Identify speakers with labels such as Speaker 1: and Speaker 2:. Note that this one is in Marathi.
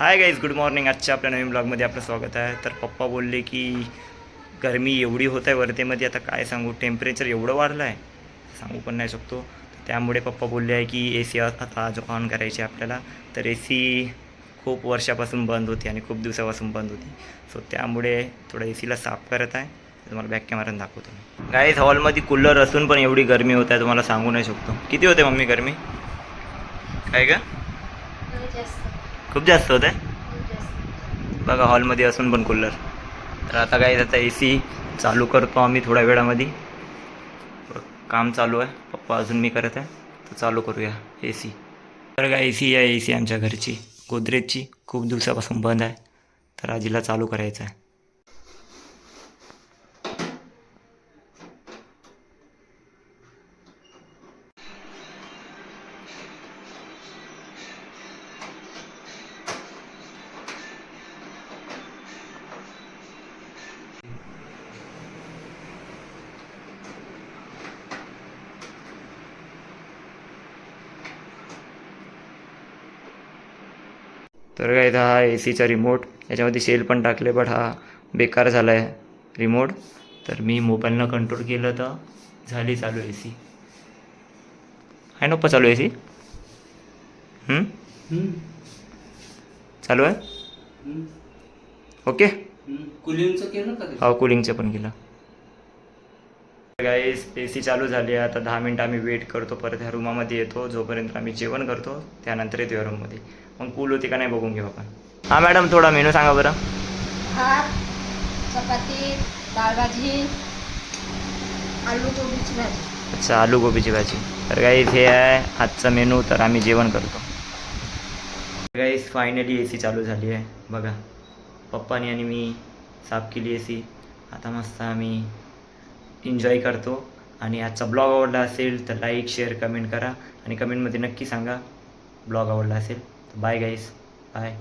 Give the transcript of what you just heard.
Speaker 1: हाय गाईज गुड मॉर्निंग आजच्या आपल्या नवीन ब्लॉगमध्ये आपलं स्वागत आहे. तर पप्पा बोलले की गरमी एवढी होत आहे वर्धेमध्ये आता काय सांगू? टेम्परेचर एवढं वाढलं आहे. सांगू पण नाही शकतो. त्यामुळे पप्पा बोलले आहे की ए सी आता आज ऑन करायची आपल्याला. तर ए सी खूप वर्षापासून बंद होती आणि खूप दिवसापासून बंद होती. सो त्यामुळे थोडं ए सीला साफ करत आहे. तुम्हाला बॅक कॅमेरानं दाखवतो गाईज हॉलमध्ये कूलर असून पण एवढी गरमी होत आहे तुम्हाला सांगू नाही शकतो. किती होते मम्मी गरमी? काय का खूप जास्त होत आहे. बघा हॉलमध्ये असून पण कूलर. तर आता काय आता ए सी चालू करतो आम्ही थोड्या वेळामध्ये. काम चालू आहे. पप्पा अजून मी करत आहे. तर चालू करूया ए सी तर काय ए सी आहे ए सी आमच्या घरची. गोदरेजची खूप दिवसापासून बंद आहे. तर आजीला चालू करायचं आहे. तर काय इथं हा ए सीचा रिमोट याच्यामध्ये सेल पण टाकले बट हा बेकार झाला आहे रिमोट तर मी मोबाईलनं कंट्रोल केलं तर झाली चालू ए सी आहे नप्पा चालू ए सी चालू आहे? ओके
Speaker 2: कुलिंगचं केलं का?
Speaker 1: हा कुलिंगचं पण केलं. गाईस ए सी चालू झाली आहे. आता दहा मिनटं आम्ही वेट करतो. परत ह्या रूमामध्ये येतो. जोपर्यंत आम्ही जेवण करतो त्यानंतर येतो या रूममध्ये मग कूल होती का नाही बघून घेऊ आपण. हां मॅडम थोडा मेनू सांगा बरं.
Speaker 3: भात चपाती डाळ भाजी आलू कोबीची भाजी.
Speaker 1: अच्छा आलू गोबीची भाजी. तर गाईस हे आहे आजचा मेनू तर आम्ही जेवण करतो. गाईस फायनली ए सी चालू झाली आहे. बघा पप्पानी आणि मी साफ केली ए सी आता मस्त आम्ही एन्जॉय करतो. आणि आजचा ब्लॉग आवडला असेल तर लाईक शेअर कमेंट करा. आणि कमेंटमध्ये नक्की सांगा ब्लॉग आवडला असेल तर बाय गाईस बाय